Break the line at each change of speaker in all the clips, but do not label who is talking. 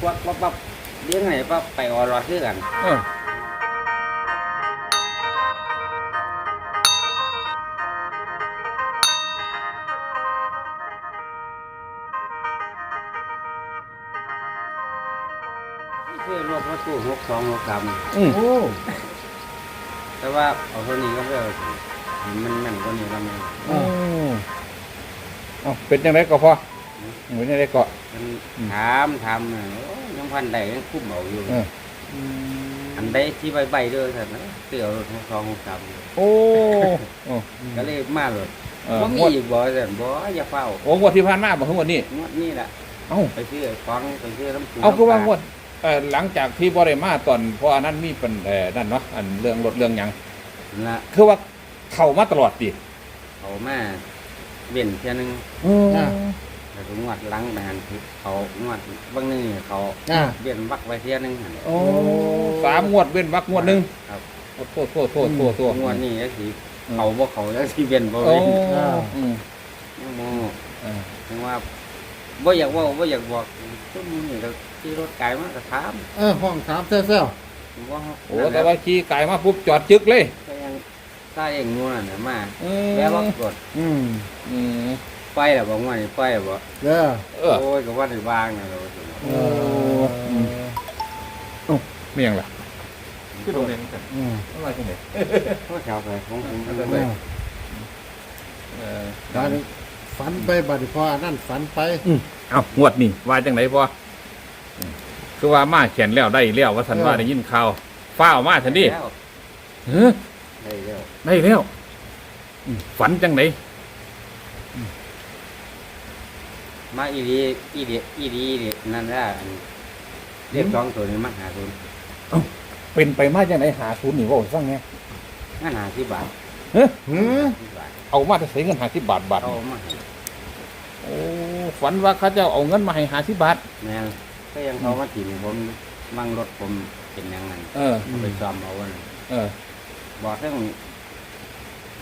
ควักปั๊บปั๊บเลี้ยงไหนปั๊บไปออรอซื้อกัน
เออ
ซื้อรถรถตู้หกสองหกสาม
อืม
โอ้
แต่ว่าเอาเท่านี้ก็เพื่อมันแม่นกว่านี้แล้วมัน
อืมเอาเป็นยังไงก็พอ เป็นยังไงก็
มันถามถามน่ะโอ้ยยังพันใดยังคุ้มเอาอยู่
เออ
อืม
อันใดที่ใบใบๆเด้อท่านนะเตี่ยวรถหกสองหกสาม
โอ้โอ้
ก็เลยมาเลย
เออ
บ่
ง
มี
วด
อีกบ่ท่านบ่อย่าเฝ้า
โอ้งวดที่ผ่านมาบ่ทั้งหมดนี่
งวดนี้แหละ
เอ้า
ไปซื้อของไปซื้อน้ำปู
เอาคือว่า
น้ำ
ง
ปล
วดเอ่อหลังจากที่บ่ได้มาตอนเพราะอันนั้นมีเป็นเอ่อนั่นเนาะอันเรื่องรถเรื่องหยัง
นั่นละ
คือว่าเข้ามาตลอดดิ
เขามาเว้นเที่ยหนึง
อืม
แล้วก็งวดหลังไปหันเขางวดบางนึงเขา
อ่า
เว้นวักไว้เที่ยหนึงหั่น
โอ้สามงวดเว้นวักงวดหนึง
ครับ
โอ้โทษโทษโทษโทษโทษ
งวดนี้ก็สิเขาบ่เขาแล้วสิเว้นบ่
โอ้
เว้น
อืม
ยังบ่
เออ
ถึงว่าบ่อยากเว่าบ่อยากบอกซุ่มนี่ก็ขี่รถไกลมาก็ถาม
เออห้องสามเซ่อ
ว่า
โอ้แต่ว่าขี่ไก่มาปุ๊บจอดจึกเลย
ก็ยังใต้เองงูนั่นน่ะมา
เออ
แล้วว่ากด
ๆอืม
อืม
ไปแล้วบ่ว่านี่ไปแล้วบ่
เด้อ
เออ
โอ้ยก็ว่าได้วางน่ะเราสิ
เออ
ไม่ยังล่ะคือโดนเองกัน
อืม
อะไรกันเนี่ย
ก็แถวไปของผมก็
เอ
เลย
อ
เออ
การฝันไปบัดนี้พออันนั่นฝันไป
เอางวดนี่ว่าจังไหนพออืมคือว่ามาเขียนแล้วได้แล้วว่าสันว่าได้ยินข่าวฟ้าวมาทันดิ
แล้ว
เฮ้อ
ได้แล้ว
ได้แล้วอืมฝันจังไหน
มาอีดีอีดีอีดีอีดีนั่นล่ะอันเรียกสองตัวนี้มาหาตัว
เป็นไปมาจังไหนหาทุนนี่ว่าสั่งไง
งานหาสิบบาท
หือ
สิบบาท
เอามาจะใช้เงินหาสิบบาทบาท
เอามาให้
โอ้ฝันว่าเขาจะเอาเงินมาให้หาสิบบาท
แม่นก็ยังเขามาถิ่มผมมั่งรถผมเป็นอย่างนั้น
เออ
เอาไปซ่อมเอาไว้
เออ
บอกทั้ง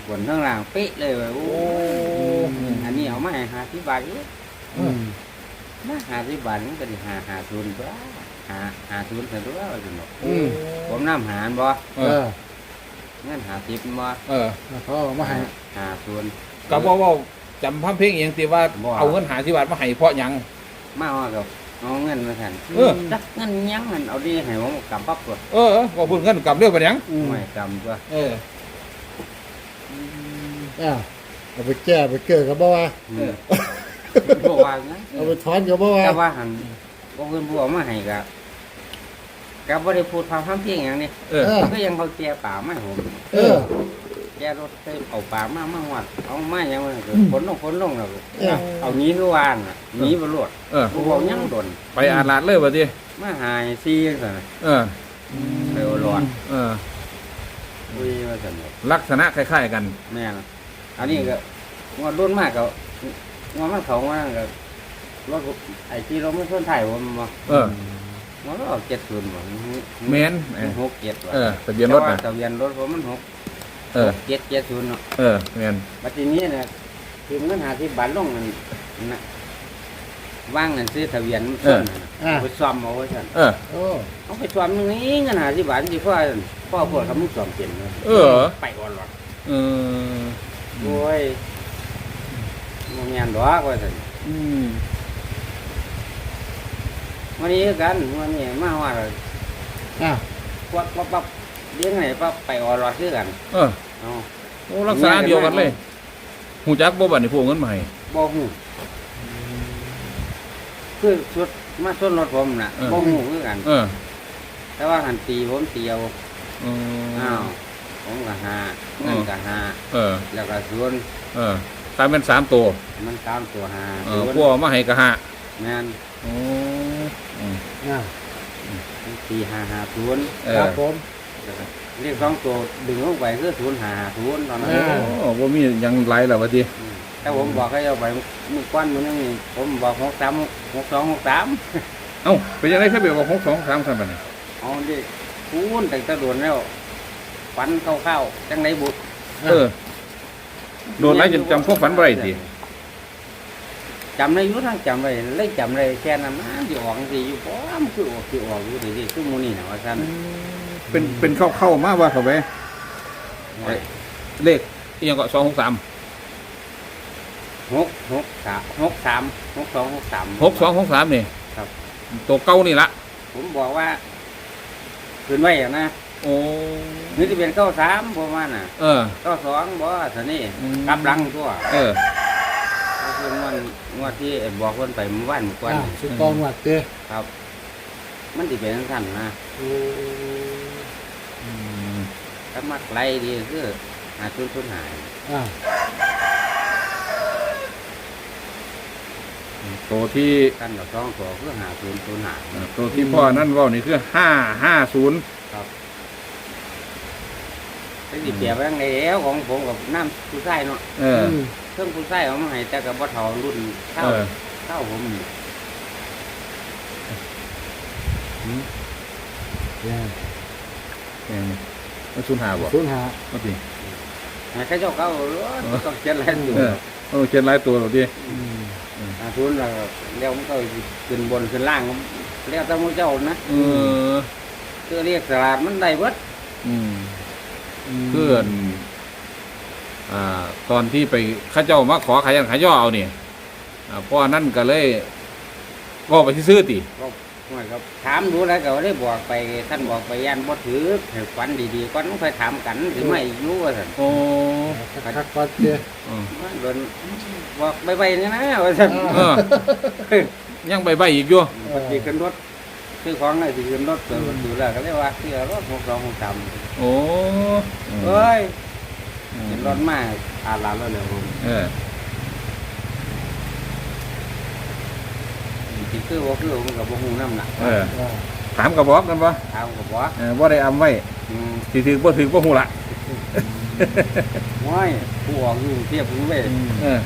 บนทั้งล่างเป๊ะเลยว่าโอ้
โอ้
อันนี้เอามาให้หาที่บาทอีก
อืม
มาหาที่บาทมันก็ได้หาหาศูนย์ตัวหาหาศูนย์เสร็จตัวว่าสิบอก
อืม
ผมน้ำหารบ่
เอ
เอ
อ
อ
เงินหาทิพบ่
เออ
แล้วเขาเอามาให้
หาศูนย์
กับว่าว่าจำพัมเพลงเองสิว่า
บ่
เอาเงินหาสิบบาทมาให้เพราะหยัง
มาว่ากับเอาเงินมาแทน
เออ
จักเงินยังเงินเอาดีให้ผมกำปั๊บตัว
เออเออว่าพูดเงินกลับเรื่องไปหยัง
อืม
ไม่กำตัว
เออ
อ่าเอาไปแก้ไปเกิดกับบ่ว่า
อืม บ่ว่างั้น
เอาไปถอนกับบ่ว่า
แต่ว่าหันบ่เพิ่นบ่เอามาให้ก็ก็บ่ได้พูดพาพามเพียงหยังนี่
เออ
เออ
ก็ยังเขาแก่ป่ามาให้ผม
เออ
แกรถไปเอาปลามามาหวัดเอามาอย่างมันก็ฝนลงฝนลงแล้ว
เออ
เอาหนี้ทุกวันน่ะหนี้บรวด
เออ
กูบอกยังโดน
ไปอาลาดเลยว่าดิ
มาหายซีจังซั่นน่ะ
เออ
ไปเอาหลอด
เออ
คุยว่าซั่นน่ะ
ลักษณะคล้ายๆกัน
แม่นอันนี้ก็งวดรุ่นมากก็ง วดมันเขาว่าก็รถไอ้ที่รถมันส่วนไทยผมบ่
เออ
งวดเราเอา70บ่
แมน
มันหกเจ็ดว่ะ
เออทะเบียนรถ
แต่ว่า
นะ
ทะเบียนรถผมมันหก
เออ
เจ็ดเจ็ดศูนย์เนาะ
เออแมน
บัดทีนี้น่ะคือมันหาที่บาทลงนั่นน่ะว่างนั่นซื้อทะเบียนมันส่วนนั่นน่ะ
อ่า
ไปซ่อมเอาไว้ซั่น
เออ
โอ้
เอาไปซ่อมตรงนี้เงินหาที่บาทที่พ่อพ่อพวกเขามึงซ่อมเป็นเลย
เออ
ไปอ่อนหรอก
เออ
โอ้ย บ่แม่นดอกว่าซั่น
อืม
วันนี้คือกันวันนี้มาว่า
อ่า
ปั๊บปั๊บปั๊บเลี้ยงไหนปั๊บไปอ่อนหรอกคือกัน
เออ
เอา
โอ้ลักษณะเดียวกันเลยหูจักบ่บัดนี่พวกเงินมาให้
บ่ฮู้คือสุดมาส่วนรถผมน่ะบ่ฮู้คือกัน
เออ
แต่ว่าหันตีผมเตียว
เออ
อ้าวผมก็หาเงินก็หา
เออ
แล้วก็ศูนย์
เออ ตามเป็นสามตัว
มันตามตัวหา
เอ
ศู
อน
ย์
พวกเอามาให้กะหะ
แม่น
โอ้อืม
อ่า
ตีหาหาศูนย์
เอ
ครั
อบ
ผม
เรียกสองตัวดึงลงไปคือศูนย์หาหาศูนย์ตอนนั้น
อ่า
โอ้บ่มีหยังไรแล้วว่าติ
อืมแต่ผมบอกให้เอาไปมือก้อนมือนึงนี่ผมบอกหกสามหกสองหกสาม
เอ้าเป็นยังไงครับเบียบอก6 2 3ซั่นบัดนี้
เอาดิคูณแต่งแตะโดนแล้วฝันเข้าๆจังไหนบุ
เออ โดนไรจนจำพวกฝันบ่ได้ติ
จำได้อยุ่ทั้งจำได้เลยจำได้แค่นั้นนะอยู่ออกสิอยู่ป้อมนคือออกคือออกอยู่ดีๆคือหมูนี่นะว่าซั่น
เป็นเป็นเข้าเข้ามาว่าเขาไปเลขอีหยังก็สองหกสาม
หกหกสามหกสามหกสองหกสาม
หกสองหกสามนี่
ครับ
ตัวเก้านี่ละ
ผมบอกว่าคืนไว้อะนะ
โอ้
นี่จะเป็นเก้าสามประมาณน่ะ
เออ
เก้าสองบ่สันนี่
อืม
กลับหลังตัว
เออ
ก็คืองวดงวดที่บอกคนไปเมื่อวานเมื่อก่อน
อ่าสุดตองวัดเต้
ครับ มันจะเป็นสั้นนะ
โอ้
ถ้ามักไล่ดีคือหาทุนทุนหาย
อ่า
ตัวที่
กันกับสองตัวคือหาทุนทุนหาย
เอ่อตัวที่พ่อนั่นเว่านี่คือห้าห้าศูนย์
แต่สิเปรียบไว้ยังไงแล้วของผมกับน้ำผู้ชายเนาะ
เออ
ม
เครื่องผู้ชายเอามาให้แต่กับบ่เท่ารุ่นเท่า
เออ
เท่าผมนี่
เนี่ย
เออมันศูนย์หาบ่
ศูนย์หา
เมื่อกี้
ให้เขาเจ้าเก่ารู้ต้องเจ็ดแลนอยู่
เออเออเขียนหลายตัวหรอดิ
อืม
หาทุนแล้วเรียกมันก็ขึ้นบนขึ้นล่างเรียกแต่หมูเจ้านะ
เออ
คือเรียกสลาดมันได้เบิด
อืม
ม
เพื่อนอ่าตอนที่ไปเข้าเจ้ามาขอขยันขย่อเอาเนี่ยอ่าพ่อนั่นก็เลยก็ไปซื้อๆติ
หน่อยครับถามดูแล้วก็ได้บอกไปท่านบอกไปยันบ่ถือให้ฝันดีๆก่อนต้องไปถามกันถึงไม่รู้ว่าสั่น
โอ้
คักๆก่อนเต้
อืม
ว่าโดนบอกไปไปนี่นะว่าสั่น
เออยังใบใบอีกอยู่
ปฏิขึ้นรถ ซื้อของอะไรที่ขึ้นรถเกิดดูแล้วก็เรียกว่าซื้อรถหกสองหกสาม
โอ้
เอ้ย
อื
เห็น
ม
รถมาอาลาแล้วเลยผม
เออ
ที่คือว่าคือผมกับบ่ฮู้น้ำหนัก
เออ
อ่า
ถามกระบอกกันปะ
ถามกับว่า
เออว่าได้อำไว้
อืม
สิถือบ่ถือบ่หูละ
ว้ายผู้ออกอยู่เทียบผู้เว้ย
อืม
เออ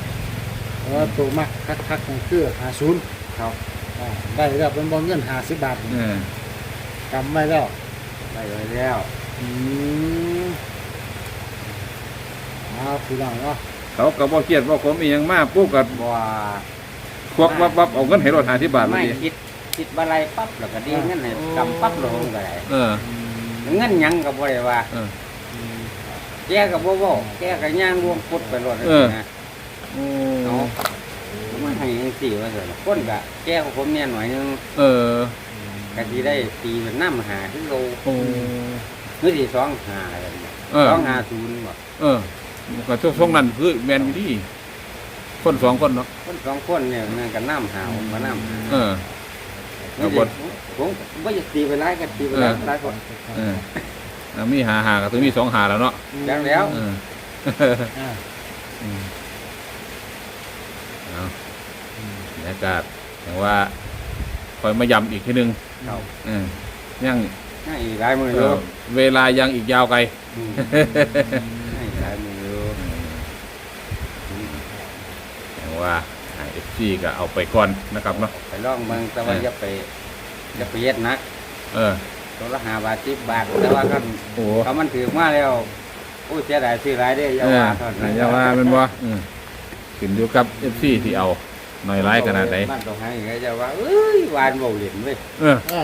เพราะว่าตัวมักคักๆของคือหาศูนย์
ครับ
อ่าได้แล้วเป็นบอลเงินหาสิบบาท
เออกำ
ไว้แล้ว
ได้ไว้แล้ว
อืมเอาพี่น้องเนาะ
เขาก็บ่เครียดบ่ขมอีหยังมากปุ๊บก็
บ่ว่า
ควักวับวับเอาเงินให้รถ50บาทเล
ไม่
ย
คิดคิดบ่ไรปั๊บแล้วก็ดีเงินให้
โอ้
กำปั๊บลงก็ได้
เออ
เงินหยังก็บ่ได้ว่า
เออ
อืม
แกก็บ่เว้าแกก็ย่างรวมพุดไปรถ
เออ
นะ
โอ้
เอามา ให้จังซี่ว่าซั่นล่ะคนก็แกของผมเนี่ยหน่อยนึง
เออ
ก็สิได้ตีเป็นน้ำหาที่โล
โอ้
หรือสิสองหาอะไรแบบนี้
เออ
สองหาศูนย์บ่
เออก็ช่วงนั้นคือแมนอยู่ดีคนสองคนเนาะ
คนสองคนเนี่ยมันก็น้ำหาวมาน้ำหา
เออ
นี่สิผมบ่อยากตีไปหลายก็ตีไปหลายหลายคน
เอออะมีหาหาก็ต้องมีสองหาแล้วเนาะ
จังแล้ว
เออ
อ่า
อืมเอา บรรยากาศอย่างว่าคอยมาย้ำอีกทีหนึง
เขา
เออยัง
ให้หลายมือ
เอ
อยู่
อเวลายังอีกยาวไกล
มให้หลายมืออยู่
อย่างว่าเอฟซีก็เอาไปก่อนนะครับเนาะ
ไปลองเบิ่งแต่ว่า
เออ
อย่าไปอย่าไปเฮ็ดหนัก
เออ
ตัวละ5บาท10บาทแต่ว่าคัน
โอ้
เขามันถือมาแล้วโอ้ยเสียดายซื้อหลายเด้ออย่า
เออ
ว่าเท่านั้น
อย่าว่าเป็นบ่อืมขึ้นอยู่กับเอฟซีที่เอา หน่อยร้ายขนาดไหน
บ้านต้องให้ก็จะว่าเอ้ยหวานเว้าเล่นเว้ย
เออ
อ่า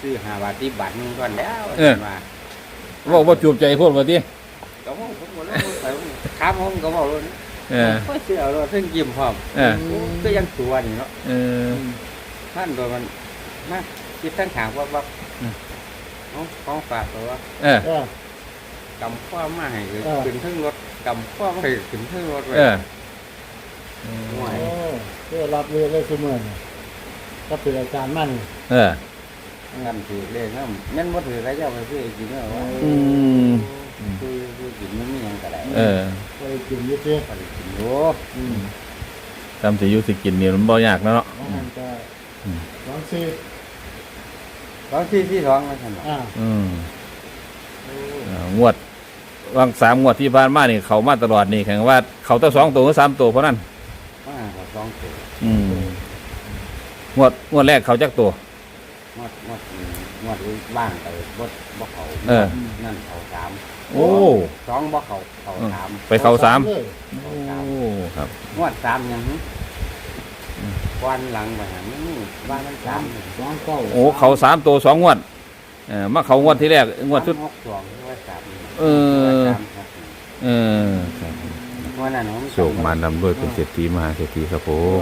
ซื้อ5บาท10บาทนึงก่อนแล้ว
เออ
ว่า
บอกว่าจูบใจพูดว่าที่
ก็บอกผมหมดแล้วไปถามผมก็บอกเลย
เออ
ก็เชื่อเราซึ่งยิ้มพร้อม
เออ
ก็ยังตัวนี่เนาะ
เออ
ท่านโดนมันมาคิดทั้งถามว่าว่า
อืม
เอาของฝากตัวว่า
เออ
เออกำ
ข้อมาให้เลย
เออ
ขึ้นเทั้งรถกำข้อมาให้ขึ้นเทั้งรถเลย
เออ
ห่วย
โอ้เพื่อรับเรียนเลยเสมอนี่ก็เป็นอาจารย์มั่น
เออ
กันถือเลยนะงั้นว่าถือใครจะเอาไปซื้อกินเนาะว่า
อืม
คือคือกินมันไม่ยังกระไร
เออ
ไปกินอยุติ
ก็ได้กินอยู่
อืม
ทำสิอยุสิกินนี่มันบ่ยากแล้วเนาะ
น้องมันก็
อืม
สองสี่
ตอนที่ที่ท้องมาท่านบอก
อ่า
อืมเอ่องวดวางสามงวดที่ผ่านมานี่เขามาตลอดนี่แข่งว่าเขาตั้งสองตัวหรือสามตัวเพราะนั้น
ว่าเขาส องตัว
อืมวดงวดแรกเขาจักตัว
งวดงวดงวดว่างไปบดบ่เขา
เออ
นั่นเขาสาม
โอ้
สองบ่เขาเขาสาม
ไปเขาสามโอ้ครับ
งวดสามยังควันหลังไปหาไว่ามันสาม
สองเก้า
โอ้เขาสามตัวสองงวดเออมาเขางวดที่แรกงวดชุดเออเออครับ โศกมานำด้วยเป็นเศรษฐีมหาเศรษฐีครับผม